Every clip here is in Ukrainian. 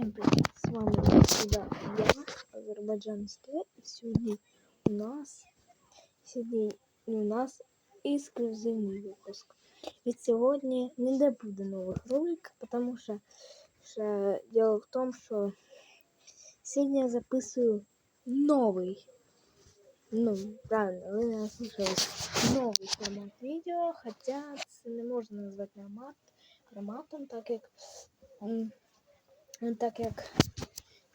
Всем привет! С вами всегда я, Азербайджан СТ, и сегодня у нас сьогодні у нас ексклюзивний випуск. Від сьогодні не буде нових роликів, тому що, що дело в том, що сьогодні я записую новий, ну, правильно, ви не слышали, новий формат відео, хоча це не можна назвати формат, форматом, так як Ну, так як,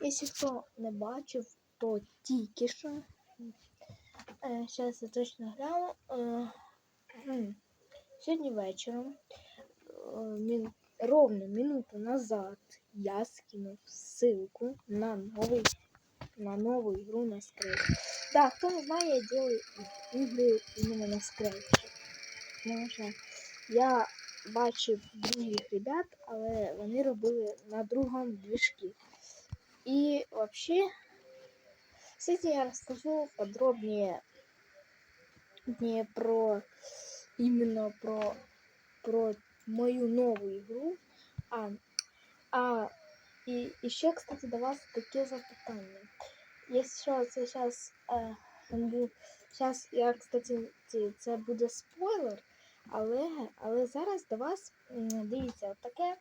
якщо хто не бачив, то тільки що. Зараз я точно гляну. Е, Сьогодні вечором, е, ровно минуту назад, я скинув ссылку на новий, на нову игру на Scratch. Да, хто не знає, я делаю ігри іменно на Scratch. Тому що я бачив других ребят, але вони робили на другому движку. І вообще, кстати, я расскажу подробнее не про именно про про мою новую игру, а, а и еще, кстати, до вас таке запитання. Якщо це зараз, е, зараз я, кстати, це буде спойлер, але але зараз до вас дивіться от таке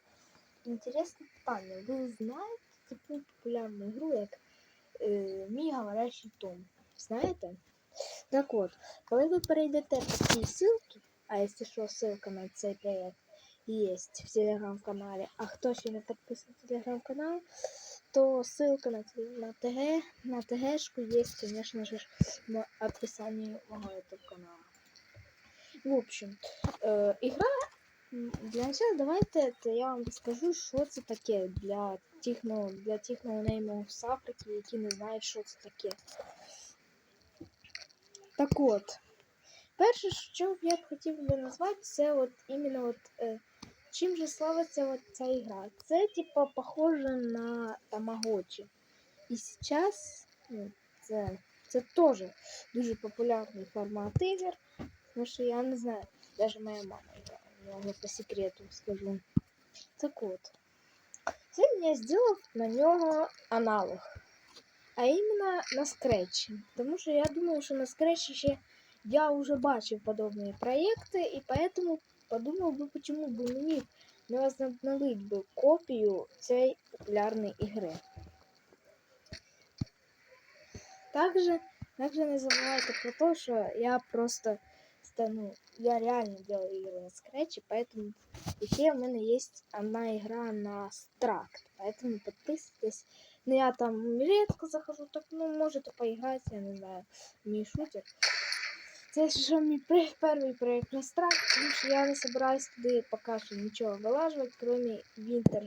інтересне питання. Ви знаєте таку популярну гру, як е, Мій говорящий Том? Знаєте? Так от, коли ви перейдете по цій ссылці, а якщо що, ссылка на цей проект є в телеграм-каналі, а хто ще не підписаний на телеграм-канал, то ссылка на, на ТГ, на ТГшку есть, конечно же, в описании моего YouTube канала. В общем, э, игра для начала давайте я вам скажу, що це таке для тих, ну, для тих з Африки, які не знають, що це таке. Так от, перше, що я б хотів би назвати, це от іменно от, е, чим же славиться от ця ігра. Це типа похоже на Тамагочі. І зараз це, це теж дуже популярний формат ігор. Потому что я не знаю, даже моя мама играла, я по секрету скажу. Так вот, сегодня я сделал на нього аналог. А именно на скретчі. Тому що я думаю, що на скретчі ще я уже бачив подобные проекты, и поэтому подумал бы, почему бы мне не возобновить бы копию цієї популярної ігри. Также, также не забывайте про то, что я просто ну, я реально делаю игры на скретче, поэтому еще у меня есть одна игра на стракт, поэтому подписывайтесь. Ну, я там редко захожу, так, ну, можете поиграть, я не знаю, мій шутер. Це ж мій перший проект на стракт, тому що я не собираюсь туди пока що ничего вылаживать, кроме Винтер.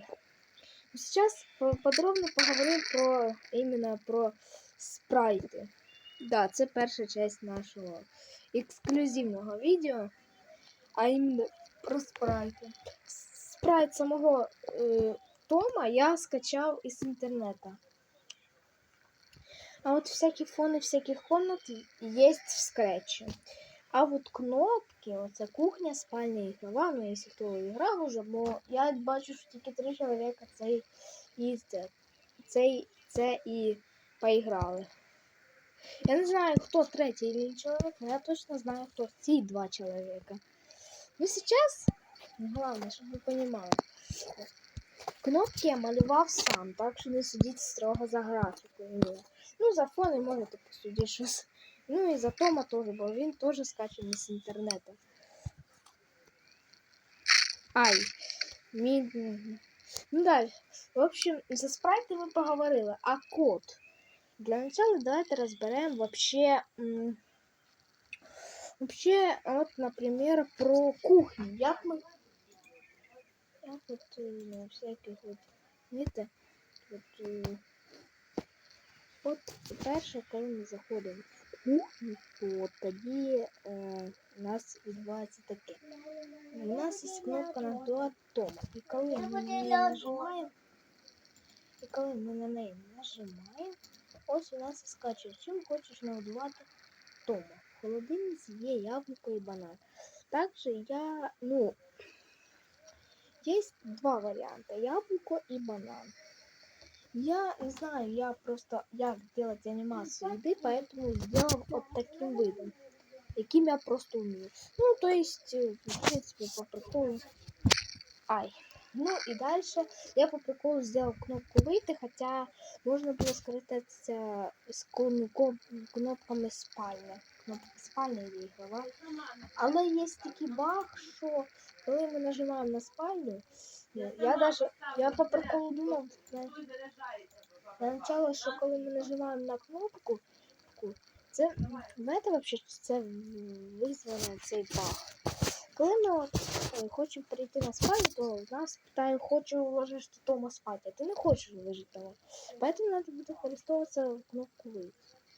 Сейчас подробно поговорим про именно про спрайты. Да, це перша часть нашого ексклюзивного відео, а іменно про спрайти. Спрайт самого е, Тома я скачав із інтернету. А от всякі фони всяких комнат є в скретчі. А от кнопки, оця кухня, спальня і ігрова, ну якщо хто грав уже, бо я бачу, що тільки три чоловіка цей це, цей, це і поіграли. Я не знаю, кто третий человек, но я точно знаю, кто ці два человека. Ну сейчас, главное, чтобы вы понимали, кнопки я малював сам, так що не судіть строго за графікою. Ну, за фони можете посудити щось. Ну і за Тома теж, бо він теж скачаний з інтернету. Ай. Мід... Ну далі. В общем, за спрайти ми поговорили, а код. Для начала давайте разберем вообще, вообще, вот, например, про кухню. Як ми... Як от на всяких от, знаєте, от, от перше, коли ми заходимо в кухню, то тоді е, у нас відбувається таке. У нас є кнопка на Тома. І коли ми на неї нажимаємо, і коли ми на неї нажимаємо, Ось у нас скачує. Чим хочеш нагодувати Тома. В холодильниці є яблуко і банан. Також я, ну, є два варіанти яблуко і банан. Я не знаю, я просто як делать анимацию еды, поэтому сделал вот таким видом, яким я просто умею. Ну, то есть, э, в принципе, по приколу. Ай. Ну и дальше я по приколу сделал кнопку выйти, хотя можно было кон- кон- кнопками спальня. Кнопка спальня і ігрова. Але є такий баг, що коли ми нажимаємо на спальню, я, даже я по приколу думав, на, на начало, що коли ми нажимаємо на кнопку, це знаєте вообще, це визвано цей баг. Коли ми от, хочемо перейти на спальню, то нас питає, хочу ложиш ти дома спати, а ти не хочеш ложити дома. Поэтому надо буде користуватися кнопку.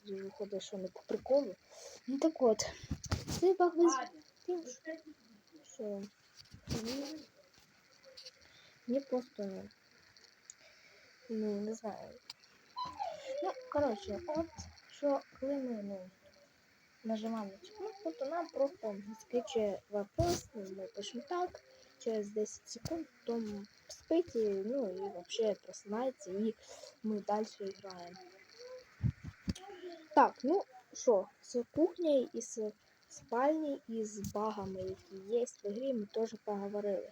Виходить, що не по приколу. Ну так от, цей баг тим, що мені просто, ну, не знаю. Ну, коротше, от, що коли ми, ну, нажимаємо на цю кнопку, то нам просто скричує вопрос, ми так, через 10 секунд, потім спить, ну, і вообще просинається, і ми далі граємо. Так, ну, що, з кухнею і з спальні і з багами, які є в ігрі, ми теж поговорили.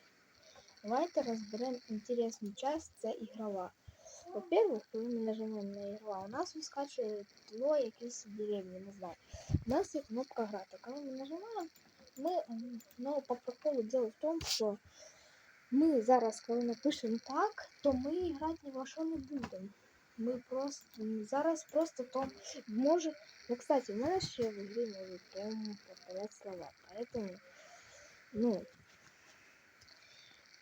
Давайте розберемо інтересну часть, це ігрова. Во-первых, коли ми нажимаємо на ігрова, у нас вискачує тло якісь деревні, не знаю. У нас є кнопка грати. Коли ми нажимаємо, ми, м, ну, по приколу діло в тому, що ми зараз, коли напишемо так, то ми грати ні во що не будемо. Ми просто зараз просто то може. Ну, кстати, в мене ще в ігрі можуть прям повторять слова. Поэтому, ну,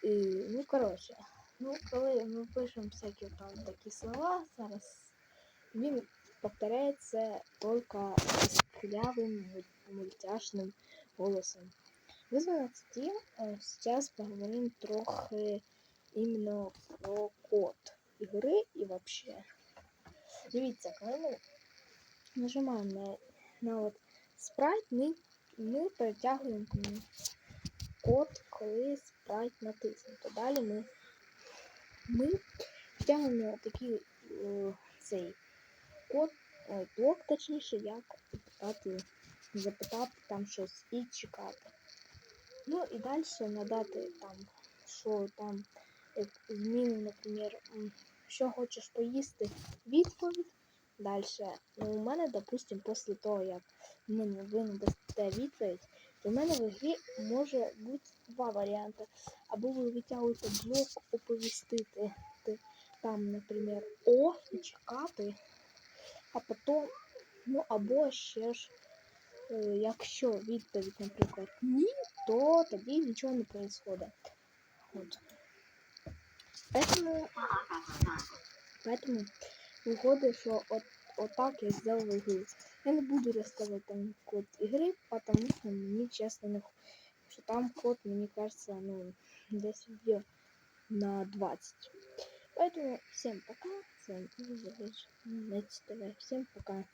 і, ну, коротше, ну, коли ми пишемо всякі там такі слова, зараз він повторяється тільки з кулявим мультяшним голосом. Вызвано тем, э, сейчас поговорим трохи іменно про код ігри і вообще. Дивіться, коли ми нажимаємо на, на от спрайт, ми, ми перетягуємо код, коли спрайт натиснуто. Далі ми, ми втягуємо такий е, цей код, ой, блок, точніше, як запитати, запитати там щось і чекати. Ну і далі надати там, що там як зміну, наприклад, що хочеш поїсти, відповідь. Далі, ну, у мене, допустим, після того, як мені ви надасте відповідь, то в мене в грі може бути два варіанти. Або ви витягуєте блок оповістити там, наприклад, О і чекати, а потім, ну або ще ж, е, якщо відповідь, наприклад, ні, то тоді нічого не відбувається. От. Поэтому, поэтому виходить, що от, отак я сделал игру. Я не буду рассказывать там код игры, потому что мне честно не х- что там код, мне кажется, ну, десь вбьет на 20. Поэтому всем пока, с вами Уза, ТВ. Всем пока.